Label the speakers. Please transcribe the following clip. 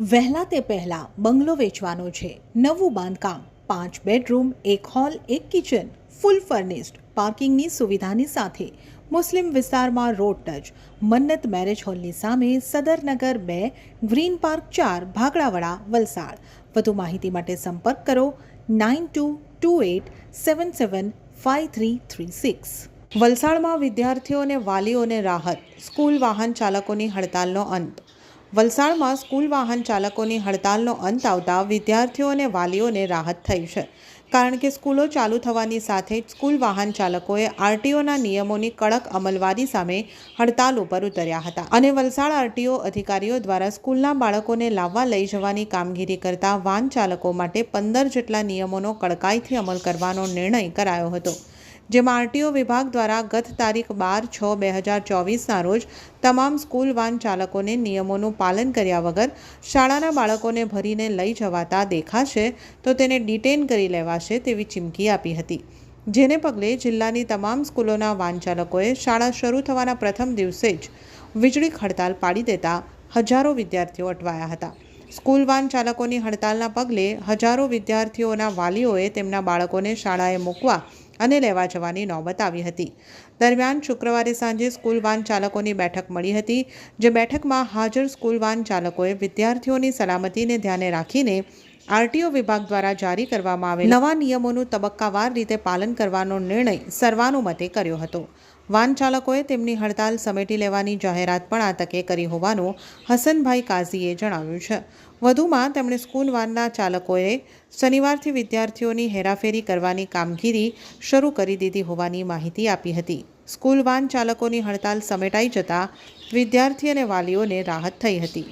Speaker 1: વહેલા તે પહેલાં બંગલો વેચવાનો છે. નવું બાંધકામ, પાંચ બેડરૂમ, એક હોલ, એક કિચન, ફૂલ ફર્નિશ્ડ, પાર્કિંગની સુવિધાની સાથે. મુસ્લિમ વિસ્તારમાં રોડ ટચ, મન્નત મેરેજ હોલની સામે સદરનગર બે, ગ્રીન પાર્ક ચાર ભાગડાવાડા વલસાડ. વધુ માહિતી માટે સંપર્ક કરો nine two two eight seven seven five three three six. વલસાડમાં વિદ્યાર્થીઓને વાલીઓને રાહત, સ્કૂલ વાહન ચાલકોની હડતાલનો અંત. વલસાડમાં સ્કૂલ વાહન ચાલકોની હડતાલનો અંત આવતા વિદ્યાર્થીઓ અને વાલીઓને રાહત થઈ છે. કારણ કે સ્કૂલો ચાલુ થવાની સાથે જ સ્કૂલ વાહન ચાલકોએ આરટીઓના નિયમોની કડક અમલવારી સામે હડતાલ ઉપર ઉતર્યા હતા અને વલસાડ આરટીઓ અધિકારીઓ દ્વારા સ્કૂલના બાળકોને લાવવા લઈ જવાની કામગીરી કરતા વાહન ચાલકો માટે પંદર જેટલા નિયમોનો કડકાઈથી અમલ કરવાનો નિર્ણય કરાયો હતો. જેમાં આરટીઓ વિભાગ દ્વારા ગત તારીખ બાર છ બે હજાર ચોવીસના રોજ તમામ સ્કૂલ વાન ચાલકોને નિયમોનું પાલન કર્યા વગર શાળાના બાળકોને ભરીને લઈ જવાતા દેખાશે તો તેને ડિટેન કરી લેવાશે તેવી ચીમકી આપી હતી. જેને પગલે જિલ્લાની તમામ સ્કૂલોના વાન ચાલકોએ શાળા શરૂ થવાના પ્રથમ દિવસે જ વીજળી હડતાલ પાડી દેતા હજારો વિદ્યાર્થીઓ અટવાયા હતા. સ્કૂલ વાન ચાલકોની હડતાલના પગલે હજારો વિદ્યાર્થીઓના વાલીઓએ તેમના બાળકોને શાળાએ મૂકવા અને લેવા જવાની નોબત આવી હતી. દરમિયાન શુક્રવારે સાંજે સ્કૂલ વાન ચાલકોની બેઠક મળી હતી, જે બેઠકમાં હાજર સ્કૂલ વાન ચાલકોએ વિદ્યાર્થીઓની સલામતીને ધ્યાને રાખીને આરટીઓ વિભાગ દ્વારા જારી કરવામાં આવેલ નવા નિયમોનું તબક્કાવાર રીતે પાલન કરવાનો નિર્ણય સર્વાનુમતે કર્યો હતો. વાન ચાલકોએ તેમની હડતાલ સમેટી લેવાની જાહેરાત પણ આ તકે કરી હોવાનું હસનભાઈ કાઝીએ જણાવ્યું છે. વધુમાં તેમણે સ્કૂલ વાનના ચાલકોએ શનિવારથી વિદ્યાર્થીઓની હેરાફેરી કરવાની કામગીરી શરૂ કરી દીધી હોવાની માહિતી આપી હતી. સ્કૂલ વાન ચાલકોની હડતાલ સમેટાઈ જતાં વિદ્યાર્થી અને વાલીઓને રાહત થઈ હતી.